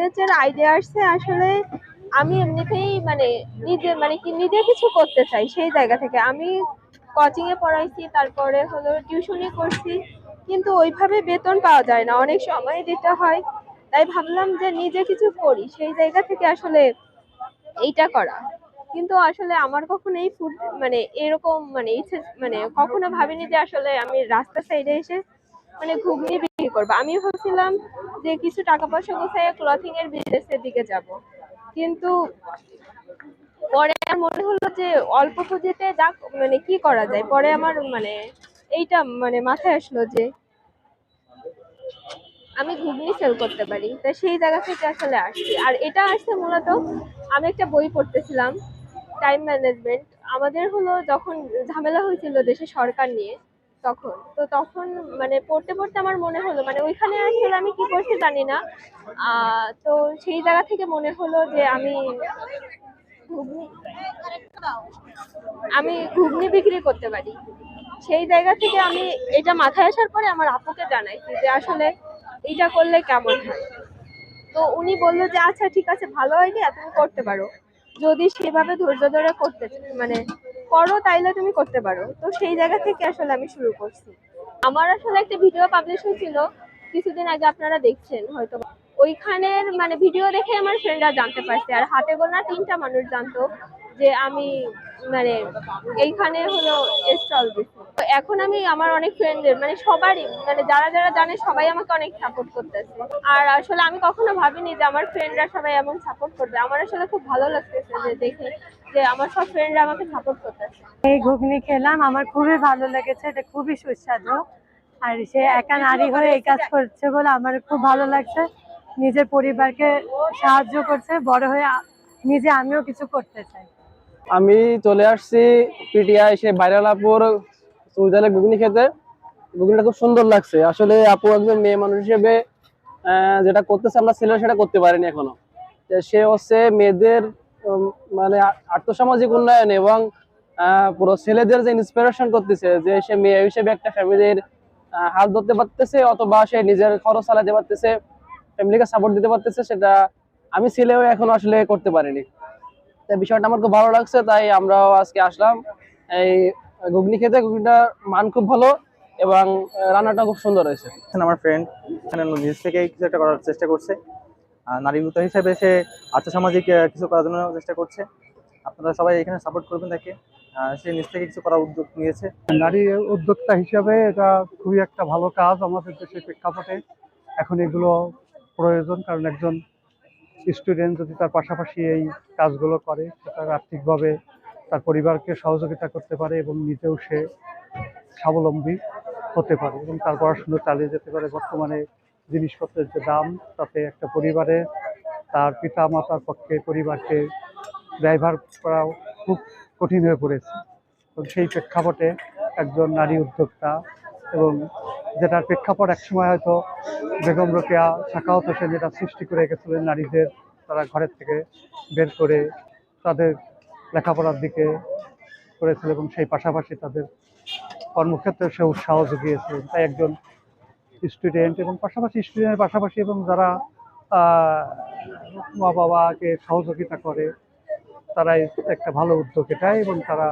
বিজনেসের আইডিয়া আসছে, আসলে আমি এমনিতেই মানে নিজে মানে কি নিজে কিছু করতে চাই সেই জায়গা থেকে। আমি কোচিং এ পড়াইছি, তারপরে হলো টিউশনি করছি, কিন্তু ওইভাবে বেতন পাওয়া যায় না। অনেক সময় দিতে হয়, তাই ভাবলাম যে নিজে কিছু করি, সেই জায়গা থেকে আসলে এইটা করা। কিন্তু আসলে আমার কখনো এই ফুড মানে এরকম মানে ইচ্ছে মানে কখনো ভাবিনি যে আসলে আমি রাস্তা সাইডে এসে মানে ঘুগনি বিক্রি করব। আমি ভাবছিলাম যে কিছু টাকা পয়সা গোছায় ক্লথিং এর বিজনেসের দিকে যাব। কিন্তু পরে আমার মনে হলো যে অল্প পুঁজিতে যা মানে কি করা যায়? পরে আমার মানে এইটা মানে মাথায় আসলো যে আমি ঘুগনি সেল করতে পারি। তা সেই জায়গা থেকে আসলে আসছি। আর এটা আসছে মূলত আমি একটা বই পড়তেছিলাম টাইম ম্যানেজমেন্ট আমাদের হলো যখন ঝামেলা হয়েছিল দেশে সরকার নিয়ে তখন। তো তখন মানে পড়তে পড়তে আমার মনে হলো মানে ওইখানে আসলে আমি কি করছি জানি না। তো সেই জায়গা থেকে মনে হলো যে আমি আমি ঘুগনি বিক্রি করতে পারি। সেই জায়গা থেকে আমি এটা মাথায় আসার পরে আমার আপুকে জানাইছি যে আসলে এটা করলে কেমন হয়। তো উনি বলল যে আচ্ছা ঠিক আছে, ভালো আইডিয়া তুমি করতে পারো। যদি সেভাবে ধৈর্য ধরে করতে মানে করো, তাইলে তুমি করতে পারো। তো সেই জায়গা থেকে আসলে আমি শুরু করছি। আমার আসলে একটা ভিডিও পাবলিশ হয়েছিল কিছুদিন আগে, আপনারা দেখছেন হয়তো। ওইখানের মানে ভিডিও দেখে আমার ফ্রেন্ডরা জানতে পারছে। আর হাতে গোনা তিনটা মানুষ জানতো যে আমি মানে এইখানে হলো স্টল দিচ্ছি তো এখন আমি আমার অনেক ফ্রেন্ডদের মানে সবারই মানে যারা যারা জানে সবাই আমাকে অনেক সাপোর্ট করতেছে। আর আসলে আমি কখনো ভাবিনি যে আমার ফ্রেন্ডরা সবাই এমন সাপোর্ট করবে। আমার আসলে খুব ভালো লাগতেছে যে দেখে। যে আমার সব ফ্রেন্ডরা আমাকে সাপোর্ট করতেছে। এই ঘুগনি খেলাম আমার খুবই ভালো লেগেছে এটা খুবই সুস্বাদু। আর সে একা নারী হয়ে এই কাজ করছে বলে আমার খুব ভালো লাগছে। নিজের পরিবারকে সাহায্য করছে বড় হয়ে নিজে আমিও কিছু করতে চাই। আমি চলে আসছি পিটিআই এসে বাইরালাপুর সুইজালে ঘুগনি খেতে। ঘুগনিটা খুব সুন্দর লাগছে। আসলে আপু একজন মেয়ে মানুষ হিসেবে যেটা করতেছে আমরা ছেলেরা সেটা করতে পারিনি এখনও। তো সে হচ্ছে মেয়েদের মানে আর্থসামাজিক উন্নয়ন এবং পুরো ছেলেদের যে ইন্সপিরেশন করতেছে, যে সে মেয়ে হিসেবে একটা ফ্যামিলির হাত ধরতে পারতেছে অথবা সে নিজের খরচ চালাতে পারতেছে, ফ্যামিলিকে সাপোর্ট দিতে পারতেছে, সেটা আমি ছেলেও এখন আসলে করতে পারিনি। তাই বিষয়টা আমার খুব ভালো লাগছে, তাই আমরাও আজকে আসলাম। এই ঘুগনি খেতে ঘুগনিটার মান খুব ভালো এবং রান্নাটা খুব সুন্দর হয়েছে। আমার ফ্রেন্ড নিজ থেকে কিছু একটা করার চেষ্টা করছে। আর নারী উদ্যোক্তা হিসেবে সে আর্থসামাজিক কিছু করার জন্য চেষ্টা করছে। আপনারা সবাই এখানে সাপোর্ট করবেন তাকে। সে নিজ থেকে কিছু করার উদ্যোগ নিয়েছে। নারী উদ্যোক্তা হিসাবে এটা খুবই একটা ভালো কাজ আমাদের দেশের প্রেক্ষাপটে। এখন এগুলো প্রয়োজন, কারণ একজন স্টুডেন্ট যদি তার পাশাপাশি এই কাজগুলো করে তার আর্থিকভাবে তার পরিবারকে সহযোগিতা করতে পারে এবং নিজেও সে স্বাবলম্বী হতে পারে এবং তার পড়াশুনো চালিয়ে যেতে পারে। বর্তমানে জিনিসপত্রের যে দাম, তাতে একটা পরিবারে তার পিতা মাতার পক্ষে পরিবারকে ব্যয়ভার করাও খুব কঠিন হয়ে পড়েছে। এবং সেই প্রেক্ষাপটে একজন নারী উদ্যোক্তা এবং যেটার প্রেক্ষাপট একসময় হয়তো বেগম রোকেয়া শাখাওত হোসেন যেটা সৃষ্টি করে গেছিলেন নারীদের, তারা ঘরের থেকে বের করে তাদের লেখাপড়ার দিকে করেছিল এবং সেই পাশাপাশি তাদের কর্মক্ষেত্রে সে উৎসাহ জুগিয়েছে তাই একজন স্টুডেন্ট এবং পাশাপাশি স্টুডেন্টের পাশাপাশি এবং যারা মা বাবাকে সহযোগিতা করে, তারাই একটা ভালো উদ্যোগ এটাই এবং তারা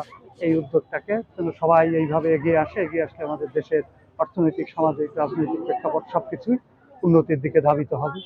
এই উদ্যোগটাকে যেন সবাই এইভাবে এগিয়ে আসে, এগিয়ে আসলে আমাদের দেশের অর্থনৈতিক, সামাজিক, রাজনৈতিক প্রেক্ষাপট সব কিছুই উন্নতির দিকে ধাবিত হবে।